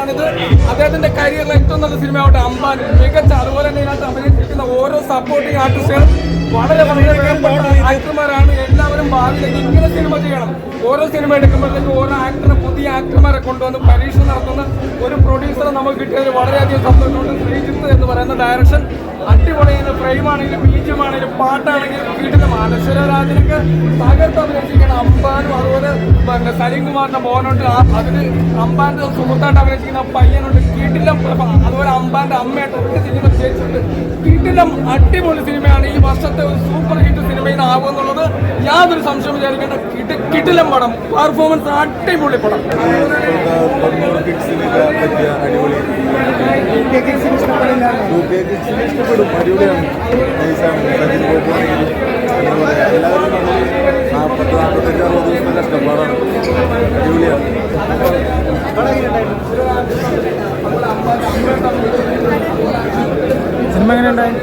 സിനിമയാണിത് അദ്ദേഹത്തിന്റെ കരിയറിലെ ഏറ്റവും നല്ല സിനിമയാവട്ടെ അമ്പാൻ മികച്ച അതുപോലെ തന്നെ ഇതിനകത്ത് അഭിനയിച്ചിരിക്കുന്ന ഓരോ സപ്പോർട്ടിംഗ് ആർട്ടിസ്റ്റുകളും വളരെ വളരെ ആക്ടർമാരാണ് എല്ലാവരും ഭാവിയിലേക്ക് ഇങ്ങനെ സിനിമ ചെയ്യണം. ഓരോ സിനിമ എടുക്കുമ്പോഴത്തേക്കും ഓരോ ആക്ടറെ പുതിയ ആക്ടർമാരെ കൊണ്ടുവന്ന് പരീക്ഷ നടത്തുന്ന ഒരു പ്രൊഡ്യൂസറെ നമുക്ക് കിട്ടിയതിൽ വളരെയധികം സന്തോഷമുണ്ട്. ശ്രീജിത്ത് എന്ന് പറയുന്ന ഡയറക്ഷൻ അടിപൊളിയാണ് ഫ്രെയിം ആണെങ്കിലും ബീജം ആണെങ്കിലും പാട്ടാണെങ്കിലും വീട്ടിലെ മാനശ്വരരാജനൊക്കെ തകർത്ത് അഭിനയിച്ചിരിക്കുന്ന അമ്പാനും അതുപോലെ പിന്നെ സലീംകുമാറിന്റെ മോനുണ്ട്. അതിന് അമ്പാന്റെ സുഹൃത്തായിട്ട് അഭിനയിച്ചിരിക്കുന്ന പയ്യനുണ്ട്. കീട്ടിലം പ്രഭ. അതുപോലെ അമ്പാന്റെ അമ്മയായിട്ട് ഒറ്റ സിനിമ ചേച്ചിട്ടുണ്ട് കീട്ടിലം അടിപൊളി സിനിമയാണ്. ഈ വർഷത്തെ ഒരു സൂപ്പർ ഹിറ്റ് സിനിമയിൽ ആകുമെന്നുള്ളത് യാതൊരു സംശയം വിചാരിക്കേണ്ട കിട്ടി കിട്ടിലം പടം. പെർഫോമൻസ് അടിപൊളി പടം. ഇഷ്ടപ്പെടും. അടിപൊളിയാണ്. കഷ്ടപ്പാടാണ് അടിപൊളിയാണ് സിനിമ എങ്ങനെയുണ്ടായി?